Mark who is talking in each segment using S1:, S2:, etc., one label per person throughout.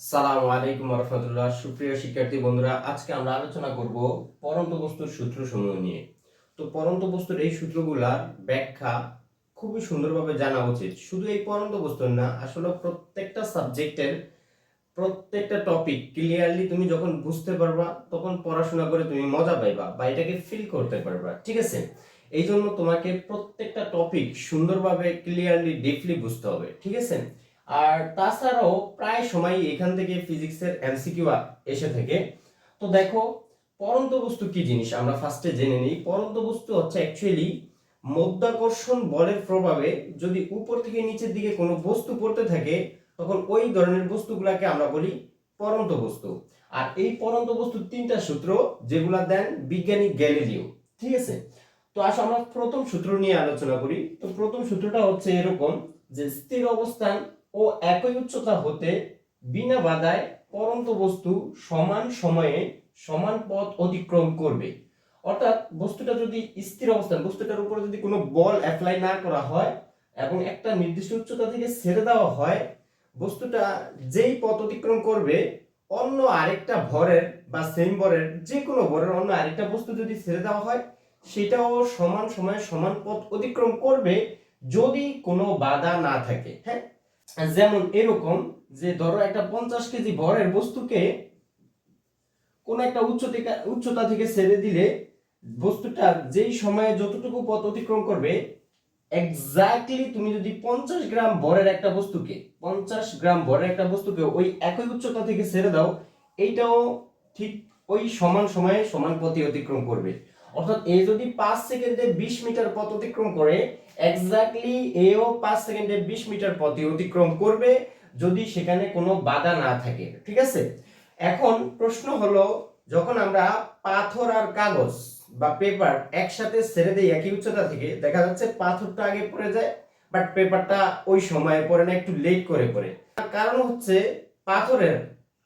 S1: সালাম আলাইকুম রহমতুল্লাহ সুপ্রিয় শিক্ষার্থী বন্ধুরা, আজকে আমরা আলোচনা করব পরন্ত বস্তুর সূত্র সমূহ নিয়ে। তো পরন্ত বস্তুর এই সূত্রগুলার ব্যাখ্যা খুবই সুন্দরভাবে জানা উচিত। শুধু এই পরন্ত বস্তুর না, আসলে প্রত্যেকটা সাবজেক্টের প্রত্যেকটা টপিক ক্লিয়ারলি তুমি যখন বুঝতে পারবা, তখন পড়াশোনা করে তুমি মজা পাইবা বা এটাকে ফিল করতে পারবা, ঠিক আছে? এই জন্য তোমাকে প্রত্যেকটা টপিক সুন্দরভাবে ক্লিয়ারলি, ডিপলি বুঝতে হবে, ঠিক আছে? আর তাছাড়াও প্রায় সময় এখান থেকে ফিজিক্সের এমসিকিউ এসে থাকে। তো দেখো, পরন্ত বস্তু কি জিনিস? আমরা ফার্স্টে জেনে নিই। পরন্ত বস্তু হচ্ছে অ্যাকচুয়ালি মধ্যাকর্ষণ বলের প্রভাবে যদি উপর থেকে নিচের দিকে কোনো বস্তু পড়তে থাকে, তখন ওই ধরনের বস্তুগুলাকে আমরা বলি পরন্ত বস্তু। আর এই পরন্ত বস্তুর তিনটা সূত্র, যেগুলা দেন বিজ্ঞানী গ্যালিলিও। ঠিক আছে? তো আসো, আমরা প্রথম সূত্র নিয়ে আলোচনা করি। তো প্রথম সূত্রটা হচ্ছে এরকম যে স্থির অবস্থান ও একই উচ্চতা হতে বিনা বাধায় পরন্ত বস্তু সমান সময়ে সমান পথ অতিক্রম করবে। অর্থাৎ বস্তুটা যদি স্থির অবস্থান, বস্তুটার উপরে যদি কোনো বল অ্যাপ্লাই না করা হয় এবং একটা নির্দিষ্ট উচ্চতা থেকে ছেড়ে দেওয়া হয়, বস্তুটা যেই পথ অতিক্রম করবে, অন্য আরেকটা ভরের বা সেম ভরের যে কোনো ভরের অন্য আরেকটা বস্তু যদি ছেড়ে দেওয়া হয়, সেটাও সমান সময়ে সমান পথ অতিক্রম করবে যদি কোনো বাধা না থাকে। হ্যাঁ? যেমন এরকম যে ধরো একটা পঞ্চাশ কেজি ভরের বস্তুকে কোন একটা উচ্চ উচ্চতা থেকে ছেড়ে দিলে বস্তুটা যেই সময়ে যতটুকু পথ অতিক্রম করবে এক্স্যাক্টলি তুমি যদি পঞ্চাশ গ্রাম ভরের একটা বস্তুকে, পঞ্চাশ গ্রাম ভরের একটা বস্তুকে ওই একই উচ্চতা থেকে ছেড়ে দাও, এইটাও ঠিক ওই সমান সময়ে সমান পথে অতিক্রম করবে। অর্থাৎ এ যদি পাঁচ সেকেন্ডে বিশ মিটার পথ অতিক্রম করে এক্স্যাক্টলি এও পাঁচ সেকেন্ডে বিশ মিটার পথে অতিক্রম করবে যদি সেখানে কোনো বাধা না থাকে, ঠিক আছে? এখন প্রশ্ন হলো, যখন আমরা পাথর আর কাগজ বা পেপার একসাথে ছেড়ে দেই একই উচ্চতা থেকে, দেখা যাচ্ছে পাথরটা আগে পড়ে যায় বাট পেপারটা ওই সময়ে পড়ে না, একটু লেট করে পড়ে। কারণ হচ্ছে পাথরের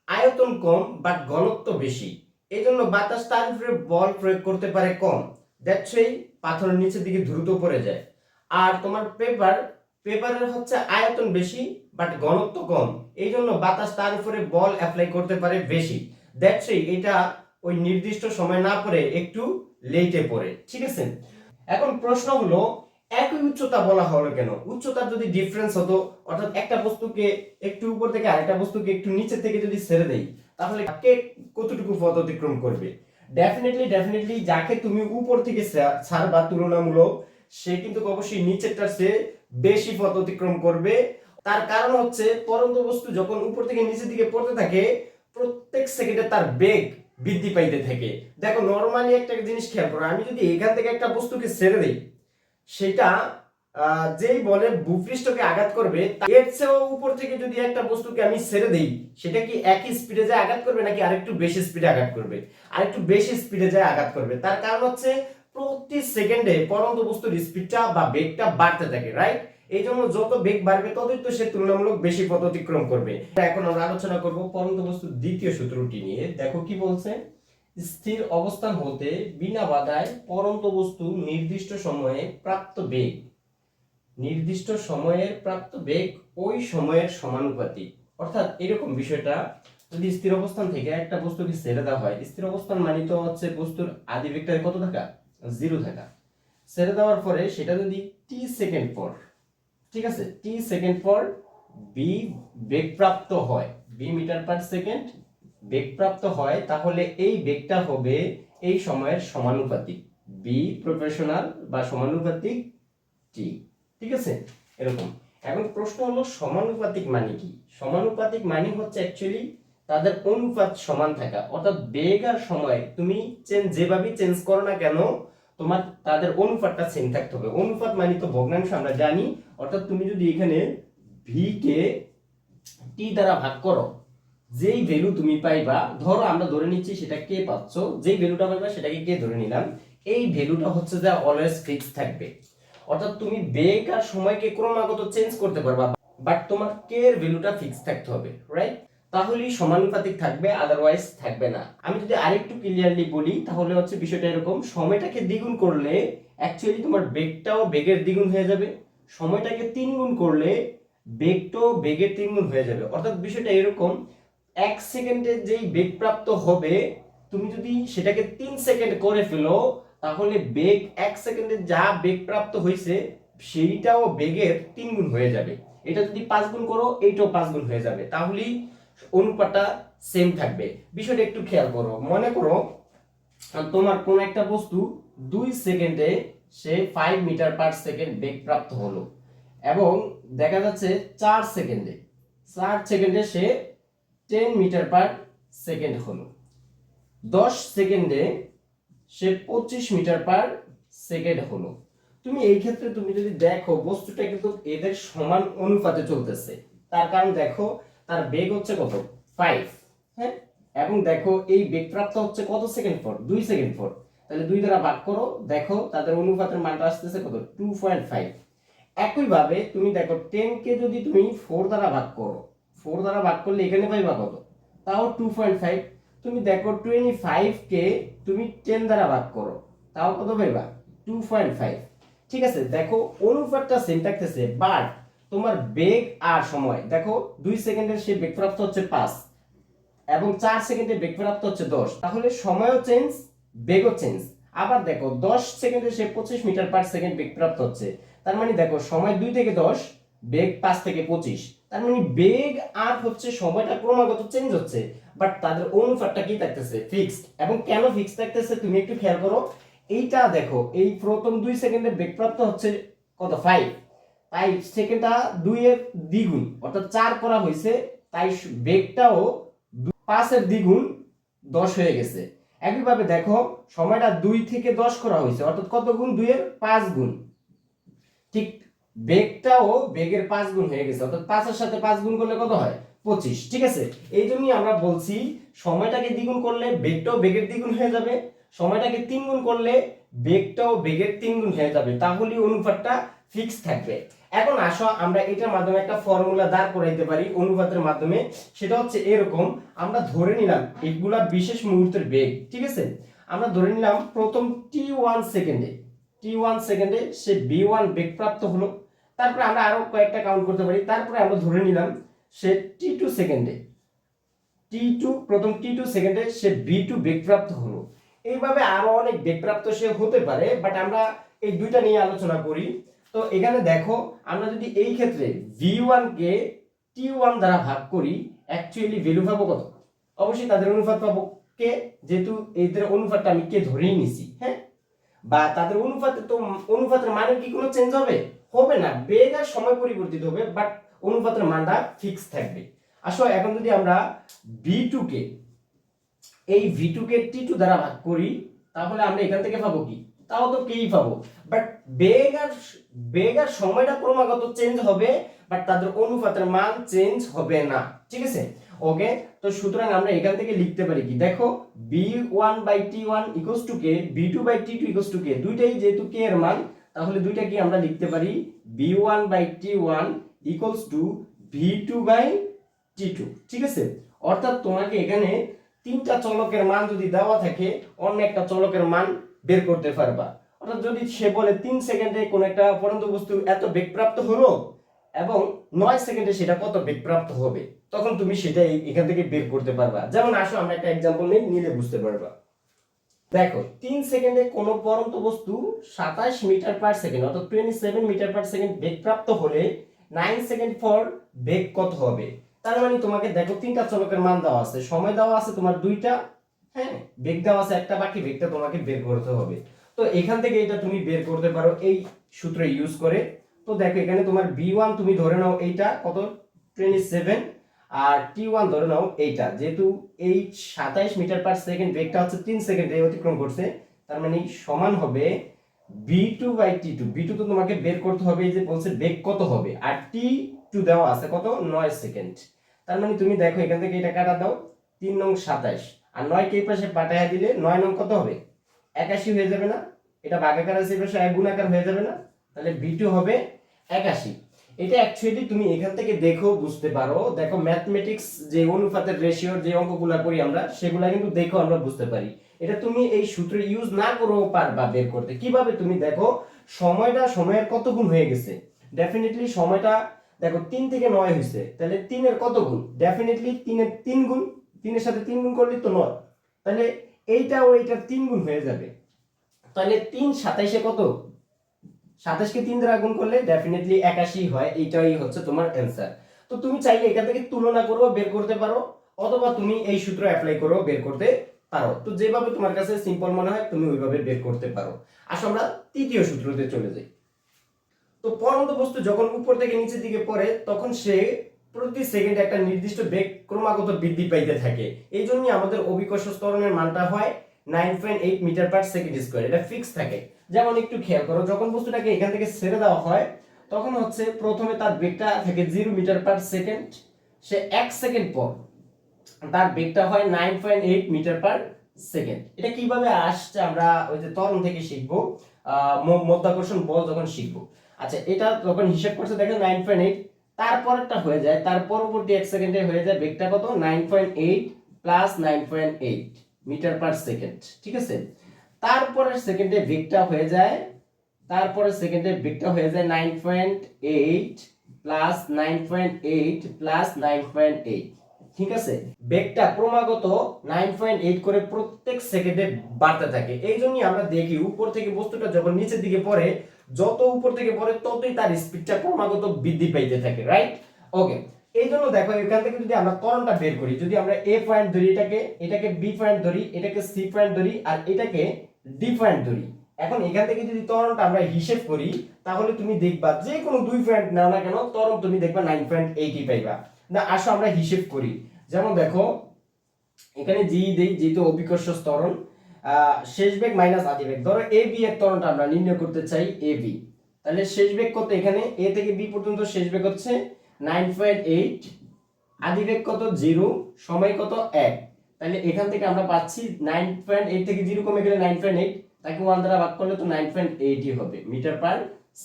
S1: আয়তন কম বাট ঘনত্ব বেশি। এই জন্য বাতাস তার উপরে বল প্রয়োগ করতে পারে কম। ওয়াই পাথরের নিচের দিকে দ্রুত পড়ে যায়। আর তোমার পেপার পেপারের হচ্ছে আয়তন বেশি বাট ঘনত্ব কম। এই জন্য বাতাস তার উপরে বল অ্যাপ্লাই করতে পারে বেশি। ওয়াই এটা ওই নির্দিষ্ট সময় না পড়ে একটু লেটে পড়ে। ঠিক আছে? এখন প্রশ্ন হলো, একই উচ্চতা বলা হলো কেন? উচ্চতার যদি ডিফারেন্স হতো, অর্থাৎ একটা বস্তুকে একটু উপর থেকে আরেকটা বস্তুকে একটু নিচে থেকে যদি ছেড়ে দেই তাহলে কে কতটুকু পথ অতিক্রম করবে? ডেফিনেটলি ডেফিনেটলি যাকে তুমি উপর থেকে ছাড়বা তুলনামূলক, সে কিন্তু অবশ্যই নিচেরটার চেয়ে বেশি পথ অতিক্রম করবে। তার কারণ হচ্ছে, পরন্ত বস্তু যখন উপর থেকে নিচের দিকে পড়তে থাকে, প্রত্যেক সেকেন্ডে তার বেগ বৃদ্ধি পাইতে থাকে। দেখো নর্মালি একটা জিনিস খেয়াল করো, আমি যদি এখান থেকে একটা বস্তুকে ছেড়ে দিই, সেটা যেই বলে ভূপৃষ্ঠকে আঘাত করবে এর চেয়েও উপর থেকে যদি একটা বস্তুকে আমি ছেড়ে দিই, সেটা কি একই স্পিডে যায় আঘাত করবে, নাকি আরেকটু বেশি স্পিডে আঘাত করবে? আরেকটু বেশি স্পিডে যায় আঘাত করবে। তার কারণ হচ্ছে, প্রতি সেকেন্ডে পরন্ত বস্তুর স্পিডটা বা বেগটা বাড়তে থাকে রাইট এই জন্য যত বেগ বাড়বে, ততই তো সে তুলনামূলক বেশি পথ অতিক্রম করবে। এখন আমরা আলোচনা করব পরন্ত বস্তুর দ্বিতীয় সূত্রটি নিয়ে। দেখো কি বলছে? স্থির অবস্থান হতে বিনা বাধায় পরন্ত বস্তু নির্দিষ্ট সময়ে প্রাপ্ত বেগ নির্দিষ্ট সময়ের প্রাপ্ত বেগ ওই সময়ের সমানুপাতিক। অর্থাৎ এরকম বিষয়টা যদি স্থির অবস্থান থেকে একটা বস্তুকে ছেড়ে দেওয়া হয়, স্থির অবস্থান মানে তো হচ্ছে বস্তুর আদি বেগটা কত থাকা? জিরো থাকা। ছেড়ে দেওয়ার পরে সেটা যদি টি সেকেন্ড পর, ঠিক আছে? টি সেকেন্ড পর বি বেগপ্রাপ্ত হয় বি মিটার পার সেকেন্ড বেগপ্রাপ্ত হয়, তাহলে এই বেগটা হবে এই সময়ের সমানুপাতিক। বি প্রফেশনাল বা সমানুপাতিক টি ঠিক আছে? এরকম। এখন প্রশ্ন হলো, সমানুপাতিক মানে কি? সমানুপাতিক মানে হচ্ছে অ্যাকচুয়ালি তাদের অনুপাত সমান থাকা। অর্থাৎ বেগ আর সময় তুমি চেঞ্জ যেভাবেই চেঞ্জ করো না কেন, তোমার, তাদের অনুপাতটা সেম থাকতে হবে। অনুপাত মানে তো ভগ্নাংশ, আমরা জানি। অর্থাৎ তুমি যদি এখানে ভি কে টি দ্বারা ভাগ করো, যেই ভ্যালু তুমি পাইবা, ধরো আমরা ধরে নিচ্ছি সেটা কে পাচ্ছ, যেই ভ্যালুটা পাইবা সেটাকে কে ধরে নিলাম, এই ভ্যালুটা হচ্ছে যে অলওয়েজ ফিক্স থাকবে। অর্থাৎ তুমি বেগ আর সময়কে ক্রমাগত চেঞ্জ করতে পারবা বাট তোমার কে এর ভ্যালুটা ফিক্স থাকতে হবে রাইট তাহলেই সমানুপাতিক থাকবে আদারওয়াইজ থাকবে না। আমি যদি আরেকটু ক্লিয়ারলি বলি, তাহলে হচ্ছে বিষয়টা এরকম, সময়টাকে দ্বিগুণ করলে অ্যাকচুয়ালি তোমার বেগটাও বেগের দ্বিগুণ হয়ে যাবে, সময়টাকে তিন গুণ করলে বেগটাও বেগের তিন গুণ হয়ে যাবে। অর্থাৎ বিষয়টা এরকম, এক সেকেন্ডে যেই বেগ প্রাপ্ত হবে, তুমি যদি সেটাকে তিন সেকেন্ড করে ফেলো তাহলে বেগ এক সেকেন্ডে যা বেগ প্রাপ্ত হয়েছে, সেইটাও বেগের তিন গুণ হয়ে যাবে। এটা যদি পাঁচ গুণ করো, এইটাও পাঁচ গুণ হয়ে যাবে। তাহলেই অনুপাতটা সেম থাকবে। বিষয়টা একটু খেয়াল করো। মনে করো তোমার কোন একটা বস্তু দুই সেকেন্ডে সে ফাইভ মিটার পার সেকেন্ড বেগ প্রাপ্ত হলো। এবং দেখা যাচ্ছে চার সেকেন্ডে চার সেকেন্ডে সে টেন মিটার পার সেকেন্ড হলো। দশ সেকেন্ডে সে পঁচিশ মিটার পার সেকেন্ড হলো। তুমি এই ক্ষেত্রে তুমি যদি দেখো, বস্তুটা কিন্তু এদের সমান অনুপাতে চলতেছে। তার কারণ দেখো, তার বেগ হচ্ছে কত? ফাইভ হ্যাঁ? এবং দেখো, এই বেগ প্রাপ্ত হচ্ছে কত সেকেন্ড পর দুই সেকেন্ড পর তাহলে দুই দ্বারা ভাগ করো, দেখো, তাদের অনুপাতের মানটা আসতেছে কত? টু পয়েন্ট ফাইভ একইভাবে তুমি দেখো টেন কে যদি তুমি ফোর দ্বারা ভাগ করো ফোর দ্বারা ভাগ করলে এখানে পাইবা কত? তাও টু পয়েন্ট ফাইভ তুমি দেখো টোয়েন্টি ফাইভ কে তুমি টেন দ্বারা ভাগ করো, তাও কত পাইবা? টু পয়েন্ট ফাইভ ঠিক আছে, দেখো অনুপাতটা সেম থাকতেছে বাট তোমার বেগ আর সময়, দেখো দুই সেকেন্ডের সে বেগ প্রাপ্ত হচ্ছে পাঁচ এবং চার সেকেন্ডে বেগ প্রাপ্ত হচ্ছে দশ। তাহলে সময়ও চেঞ্জ বেগও চেঞ্জ আবার দেখো দশ সেকেন্ডে সে পঁচিশ মিটার পার সেকেন্ড বেগ প্রাপ্ত হচ্ছে। তার মানে দেখো সময় দুই থেকে দশ, বেগ পাঁচ থেকে পঁচিশ। তার মানে বেগ আর হচ্ছে সময়টা ক্রমাগত চেঞ্জ হচ্ছে বাট তাদের অনুপাতটা কি থাকতেছে? ফিক্সড এবং কেন ফিক্সড থাকতেছে তুমি একটু খেয়াল করো, এইটা দেখো, এই প্রথম দুই সেকেন্ডে বেগ প্রাপ্ত হচ্ছে কত? ফাইভ তাই সেকেন্ডটা দুইয়ের দ্বিগুণ, অর্থাৎ চার করা হয়েছে, তাই বেগটাও পাঁচের দ্বিগুণ দশ হয়ে গেছে। একইভাবে দেখো, সময়টা দুই থেকে দশ করা হয়েছে, অর্থাৎ কত গুণ? দুইয়ের পাঁচ গুণ। ঠিক বেগটাও বেগের পাঁচ গুণ হয়ে গেছে, অর্থাৎ পাঁচের সাথে পাঁচ গুণ করলে কত হয়? পঁচিশ, ঠিক আছে? এই জন্যই আমরা বলছি, সময়টাকে দ্বিগুণ করলে বেগটাও বেগের দ্বিগুণ হয়ে যাবে, সময়টাকে তিন গুণ করলে বেগটাও বেগের তিন গুণ হয়ে যাবে তাহলে অনুপাতটা ফিক্স থাকবে। এখন আসো, আমরা এটার মাধ্যমে একটা ফর্মুলা দাঁড় করাইতে পারি, অনুপাতের মাধ্যমে। সেটা হচ্ছে এরকম, আমরা ধরে নিলাম এগুলা বিশেষ মুহূর্তের বেগ, ঠিক আছে? আমরা ধরে নিলাম প্রথম টি ওয়ান সেকেন্ডে টি ওয়ান সেকেন্ডে সে বি ওয়ান বেগ প্রাপ্ত হলো। তারপরে আমরা আরও কয়েকটা কাউন্ট করতে পারি। তারপরে আমরা ধরে নিলাম সে টি টু সেকেন্ডে টি টু প্রথম টি টু সেকেন্ডে সে বি টু বেগপ্রাপ্ত হলো। এইভাবে আরও অনেক বেগপ্রাপ্ত সে হতে পারে বাট আমরা এই দুইটা নিয়ে আলোচনা করি। তো এখানে দেখো, আমরা যদি এই ক্ষেত্রে ভি ওয়ান কে টি ওয়ান দ্বারা ভাগ করি অ্যাকচুয়ালি ভ্যালু পাবো কত? অবশ্যই তাদের অনুপাত পাবো কে? যেহেতু এদের অনুপাতটা আমি কে ধরেই নিছি হ্যাঁ? বা তাদের অনুপাতে তো, অনুপাতের মানে কি কোনো চেঞ্জ হবে? হবে না। বেগ আর সময় পরিবর্তিত হবে বাট অনুপাতের মানটা ফিক্স থাকবে। আসো, এখন যদি আমরা ভি টু কে, এই ভি টু কে টি টু দ্বারা ভাগ করি, তাহলে আমরা এখান থেকে পাবো কি? তাও তো কেই পাবো। বাট বেগ আর বেগ আর সময়টা ক্রমাগত চেঞ্জ হবে বাট তাদের অনুপাতের মান চেঞ্জ হবে না। ঠিক আছে? ওকে তো সুতরাং আমরা এখান থেকে লিখতে পারি কি? দেখো V one by T one equals to K V two by T two equals to K দুইটাই যেহেতু কে এর মান তাহলে দুইটা কি আমরা লিখতে পারি? V one by T one equals to V two by T two ঠিক আছে? অর্থাৎ তোমাকে এখানে তিনটা চলকের মান যদি দেওয়া থাকে, অন্য একটা চলকের মান বের করতে পারবা। অর্থাৎ যদি সে বলে তিন সেকেন্ডে কোন একটা পরন্ত বস্তু এত বেগপ্রাপ্ত হলো এবং নয় সেকেন্ডে সেটা কত বেগপ্রাপ্ত হবে, তখন তুমি সেটা এখান থেকে বের করতে পারবা। যেমন আসো, আমরা একটা এক্সাম্পল নিই, নিলে বুঝতে পারবা। দেখো, তিন সেকেন্ডে কোন পরন্ত বস্তু সাতাশ মিটার পার সেকেন্ড অর্থাৎ twenty seven metre per second বেগ প্রাপ্ত হলে নাইন সেকেন্ড পর বেগ কত হবে? তার মানে তোমাকে দেখো, তিনটা চলকের মান দেওয়া আছে। সময় দেওয়া আছে তোমার দুইটা হ্যাঁ? বেগ দেওয়া আছে একটা, বাকি বেগটা তোমাকে বের করতে হবে। তো এখান থেকে এটা তুমি বের করতে পারো এই সূত্র ইউজ করে। তো দেখো, এখানে তোমার বি ওয়ান তুমি ধরে নাও, এইটা কত? টোয়েন্টি সেভেন আর টি ওয়ান ধরে নাও এইটা, যেহেতু এই সাতাইশ মিটার পার সেকেন্ড বেগটা হচ্ছে তিন সেকেন্ডে অতিক্রম করছে, তার মানে সমান হবে V two by T two V two তো তোমাকে বের করতে হবে, এই যে বলছে বেগ কত হবে, আর টি টু দেওয়া আছে কত? নয় সেকেন্ড তার মানে তুমি দেখো এখান থেকে এটা কাটা দাও, তিন নং সাতাইশ। আর নয় কে পাশে পাঠাইয়া দিলে নয় নং কত হবে? একাশি হয়ে যাবে না। এটা ভাগাকার আছে এই পাশে এক গুণাকার হয়ে যাবে না। তাহলে বি টু হবে একাশি। এটা অ্যাকচুয়ালি তুমি এখান থেকে দেখো বুঝতে পারো। দেখো ম্যাথমেটিক্স যে অনুপাতের রেশিওর যে অঙ্কগুলা করি আমরা, সেগুলো কিন্তু দেখো আমরা বুঝতে পারি। এটা তুমি এই সূত্র ইউজ না করেও পারবা বের করতে। কীভাবে তুমি দেখো, সময়টা সময়ের কত গুণ হয়ে গেছে? ডেফিনেটলি সময়টা দেখো তিন থেকে নয় হয়েছে তাহলে তিনের কত গুণ ডেফিনেটলি তিনের তিন গুণ তিনের সাথে তিন গুণ করলে তো নয়। তাহলে এইটা ও এইটার তিন গুণ হয়ে যাবে। তাহলে তিন সাতাইশে কত? সাতাশকে তিন দ্বারা গুণ করলে ডেফিনেটলি একাশি হয়, এইটাই হচ্ছে তোমার অ্যান্সার তো তুমি চাইলে এখান থেকে তুলনা করো, বের করতে পারো, অথবা তুমি এই সূত্র অ্যাপ্লাই করো, বের করতে পারো। তো যেভাবে তোমার কাছে সিম্পল মনে হয়, তুমি ওইভাবে বের করতে পারো। আসো আমরা তৃতীয় সূত্রতে চলে যাই। তো পরন্ত বস্তু যখন উপর থেকে নিচের দিকে পড়ে, তখন সে প্রতি সেকেন্ডে একটা নির্দিষ্ট বেগ ক্রমাগত বৃদ্ধি পাইতে থাকে। এই জন্যই আমাদের অভিকর্ষ ত্বরণের মানটা হয় nine point eight metre per second square এটা ফিক্স থাকে। যেমন একটু খেয়াল করো, যখন বস্তুটাকে এখান থেকে ছেড়ে দেওয়া হয়, তখন হচ্ছে প্রথমে তার বেগটা থাকে জিরো মিটার পার সেকেন্ড, সে এক সেকেন্ড পর তার বেগটা হয় nine point eight metre per second. এটা কীভাবে আসছে আমরা ওই যে ত্বরণ থেকে শিখব মধ্যাকর্ষণ বল যখন শিখব। আচ্ছা এটা যখন হিসাব করছে দেখেন নাইন পয়েন্ট এইট তারপরটা হয়ে যায়, তার পরবর্তী এক সেকেন্ডে হয়ে যায় বেগটা কত? Nine point eight plus nine point eight metre per second, ঠিক আছে? তারপরের সেকেন্ডে বেগটা হয়ে যায়, তারপরের সেকেন্ডে বেগটা হয়ে যায় nine point eight plus nine point eight plus nine point eight ঠিক আছে? বেগটা ক্রমাগত নাইন পয়েন্ট এইট করে প্রত্যেক সেকেন্ডে বাড়তে থাকে। এই জন্যই আমরা দেখি উপর থেকে বস্তুটা যখন নিচের দিকে পড়ে, যত উপর থেকে পড়ে ততই তার স্পিডটা ক্রমাগত বৃদ্ধি পাইতে থাকে রাইট ওকে এই জন্য দেখো এখান থেকে যদি আমরা ত্বরণটা বের করি, যদি আমরা এ পয়েন্ট ধরি এটাকে এটাকে বি পয়েন্ট ধরি, এটাকে সি পয়েন্ট ধরি, আর এটাকে ডি পয়েন্ট ধরি এখন এখান থেকে যদি তরণটা আমরা হিসেব করি তাহলে তুমি দেখবা যে কোনো দুই পয়েন্ট নাও না কেন তরণ তুমি দেখবা নাইন পয়েন্ট এইটই পাইবা। না আসো আমরা হিসেব করি। যেমন দেখো এখানে জি দেই যেহেতু অভিকর্ষ ত্বরণ আহ, শেষ বেগ মাইনাস আদি বেগ। ধরো এ বি এর ত্বরণটা আমরা নির্ণয় করতে চাই এ বি তাহলে শেষ বেগ কত এখানে? এ থেকে বি পর্যন্ত শেষ বেগ হচ্ছে নাইন পয়েন্ট এইট আদি বেগ কত? জিরো সময় কত? এক। তাহলে এখান থেকে আমরা পাচ্ছি নাইন পয়েন্ট এইট থেকে জিরো কমে গেলে নাইন পয়েন্ট এইট তাকে ওয়ান দ্বারা ভাগ করলে তো নাইন পয়েন্ট এইটই হবে metre per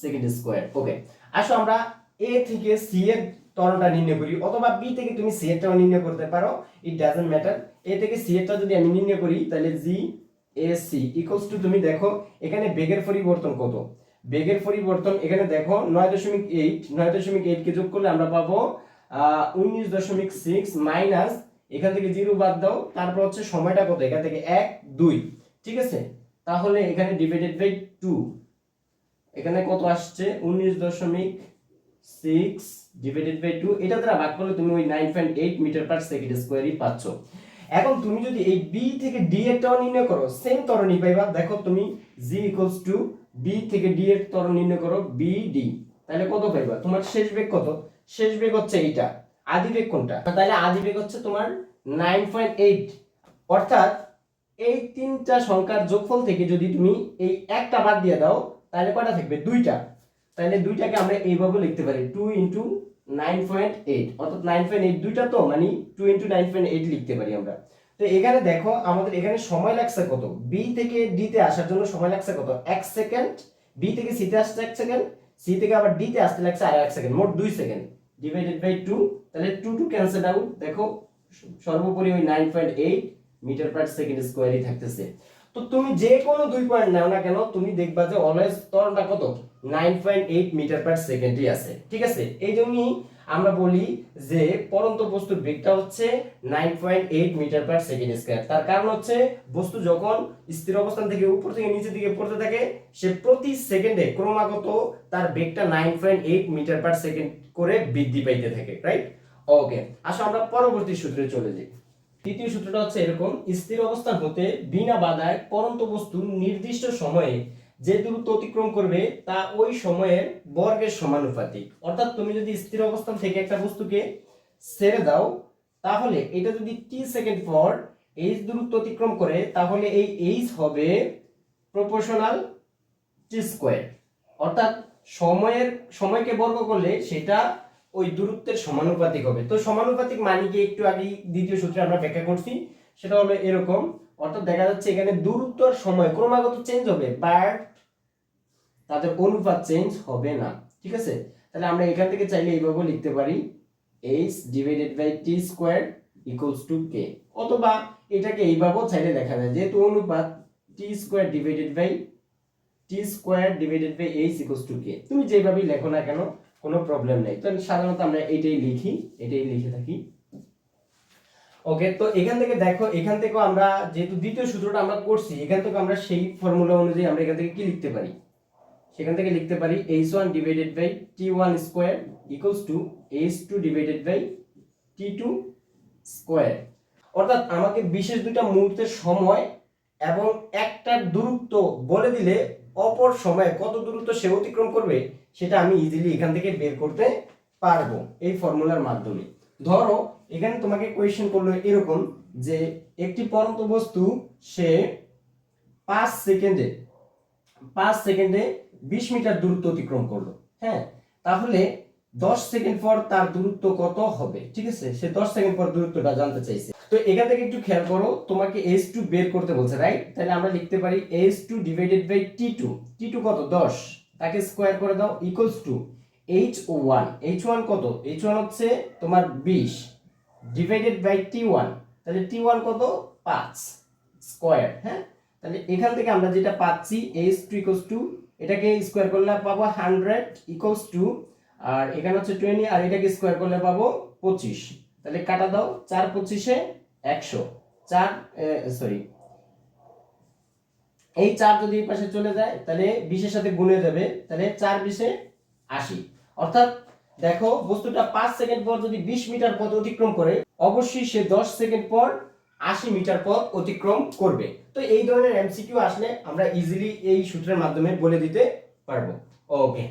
S1: second square okay আসো আমরা এ থেকে সি এর ত্বরণটা নির্ণয় করি, অথবা বি থেকে তুমি সি এরটাও নির্ণয় করতে পারো ইট ডাজন্ট ম্যাটার এ থেকে সি এরটা যদি আমি নির্ণয় করি, তাহলে G A C equals to তুমি দেখো, এখানে বেগের পরিবর্তন কত? বেগের পরিবর্তন, এখানে দেখো, নয় দশমিক এইট নয় দশমিক এইট কে যোগ করলে আমরা পাবো উনিশ দশমিক সিক্স মাইনাস এখান থেকে জিরো বাদ দাও, তারপর হচ্ছে সময়টা কত? এখান থেকে এক, দুই, ঠিক আছে? তাহলে এখানে ডিভাইডেড বাই টু এখানে কত আসছে? উনিশ দশমিক সিক্স ডিভাইডেড বাই টু এটা দ্বারা ভাগ করলে তুমি ওই nine point eight metre per second স্কোয়ারই পাচ্ছ। এখন তুমি যদি এই বি থেকে ডি এর টাও নির্ণয় করো সেম ত্বরণই পাইবা। দেখো তুমি জি ইকুয়ালস টু বি থেকে ডি এর ত্বরণ নির্ণয় করো বি ডি তাহলে কত পাইবা? তোমার শেষ বেগ কত? শেষ বেগ হচ্ছে এইটা। আদি বেগ কোনটা তাহলে আদি বেগ হচ্ছে তোমার নাইন পয়েন্ট এইট অর্থাৎ এই তিনটা সংখ্যার যোগফল থেকে যদি তুমি এই একটা বাদ দিয়ে দাও, তাহলে কটা থাকবে? দুইটা। তাহলে দুইটাকে আমরা এইভাবে লিখতে পারি two into nine point eight অর্থাৎ নাইন পয়েন্ট এইট দুইটা তো মানে two into nine point eight লিখতে পারি আমরা। তো এখানে দেখো, আমাদের এখানে সময় লাগছে কত? বি থেকে ডিতে আসার জন্য সময় লাগছে কত? এক সেকেন্ড বি থেকে সি তে আসছে এক সেকেন্ড সি থেকে আবার ডিতে আসতে লাগছে আর এক সেকেন্ড মোট দুই সেকেন্ড ডিভাইডেড বাই টু তাহলে টু টু ক্যান্সেল আউট দেখো, সর্বোপরি ওই nine point eight metre per second স্কোয়ারই থাকতেছে। তো তুমি যে কোনো দুই পয়েন্ট নাও না কেন, তুমি দেখবা যে অলওয়েজ ত্বরণটা কত? Nine point eight metre per সেকেন্ডই আছে, ঠিক আছে? এই জন্যই আমরা বলি যে পরন্ত বস্তুর বেগটা হচ্ছে nine point eight metre per second square তার কারণ হচ্ছে বস্তু যখন স্থির অবস্থান থেকে উপর থেকে নিচের দিকে পড়তে থাকে, সে প্রতি সেকেন্ডে ক্রমাগত তার বেগটা nine point eight metre per second করে বৃদ্ধি পাইতে থাকে রাইট ওকে আসো আমরা পরবর্তী সূত্রে চলে যাই। তৃতীয় সূত্রটা হচ্ছে এরকম, স্থির অবস্থান হতে বিনা বাধায় পরন্ত বস্তু নির্দিষ্ট সময়ে যে দূরত্ব অতিক্রম করবে তা ওই সময়ের বর্গের সমানুপাতিক। অর্থাৎ তুমি যদি স্থির অবস্থান থেকে একটা বস্তুকে ছেড়ে দাও, তাহলে এটা যদি টি সেকেন্ড পর এইচ দূরত্ব অতিক্রম করে, তাহলে এই এইচ হবে প্রপোর্শনাল টি স্কোয়ার অর্থাৎ সময়ের, সময়কে বর্গ করলে সেটা ওই দূরত্বের সমানুপাতিক হবে। তো সমানুপাতিক মানে কি? একটু আগে দ্বিতীয় সূত্রে আমরা ব্যাখ্যা করছি, সেটা হলো এরকম। অর্থাৎ দেখা যাচ্ছে এখানে দূরত্ব আর সময় ক্রমাগত চেঞ্জ হবে বাট তাদের অনুপাত চেঞ্জ হবে না। ঠিক আছে? তাহলে আমরা এখান থেকে চাইলে এইভাবে লিখতে পারি H divided by T square equals to K অথবা এটাকে এইভাবেও চাইলে লেখা যায়, যেহেতু অনুপাত T square divided by T square divided by H equals to K তুমি যেভাবেই লেখো না কেন কোনো প্রবলেম নেই। তো সাধারণত আমরা এটাই লিখি, এটাই লিখে থাকি। ওকে তো এখান থেকে দেখো, এখান থেকেও আমরা যেহেতু দ্বিতীয় সূত্রটা আমরা করছি, এখান থেকে আমরা সেই ফর্মুলা অনুযায়ী আমরা এখান থেকে কি লিখতে পারি? সেখান থেকে লিখতে পারি H one divided by T one square equals to H two divided by T two square অর্থাৎ আমাকে বিশেষ দুইটা মুহূর্তের সময় এবং একটা দূরত্ব বলে দিলে অপর সময়ে কত দূরত্ব সে অতিক্রম করবে, সেটা আমি ইজিলি এখান থেকে বের করতে পারব এই ফর্মুলার মাধ্যমে। ধরো, এখানে তোমাকে কোয়েশ্চেন করল এরকম যে, একটি পরন্ত বস্তু, সে পাঁচ সেকেন্ডে পাঁচ সেকেন্ডে বিশ মিটার দূরত্ব অতিক্রম করল হ্যাঁ? তাহলে দশ সেকেন্ড পর তার দূরত্ব কত হবে? ঠিক আছে? সে দশ সেকেন্ড পর দূরত্বটা জানতে চাইছে। তো এখান থেকে একটু খেয়াল করো, তোমাকে এইচ টু বের করতে বলছে রাইট তাহলে আমরা লিখতে পারি H two divided by T two T two কত? দশ। তাকে স্কোয়ার করে দাও equals to H one H one কত? এইচ ওয়ান হচ্ছে তোমার বিশ। ডিভাইডেড বাই টি ওয়ান তাহলে টি ওয়ান কত? পাঁচ। স্কোয়ার হ্যাঁ? তাহলে এখান থেকে আমরা যেটা পাচ্ছি এইচ টু ইকুয়ালস টু এটাকে স্কোয়ার করলে পাবো হান্ড্রেড ইকুয়ালস টু আর এখানে হচ্ছে টোয়েন্টি আর এটাকে স্কোয়ার করলে পাবো পঁচিশ। তাহলে কাটা দাও চার পঁচিশে একশো। চার সরি এই চার যদি এই পাশে চলে যায়, তাহলে বিশের সাথে গুণে যাবে, তাহলে চার বিশে আশি। অর্থাৎ দেখো, বস্তুটা পাঁচ সেকেন্ড পর যদি বিশ মিটার পথ অতিক্রম করে, অবশ্যই সে দশ সেকেন্ড পর আশি মিটার পথ অতিক্রম করবে। তো এই ধরনের এমসিকিউ আসলে আমরা ইজিলি এই সূত্রের মাধ্যমে বলে দিতে পারব। ওকে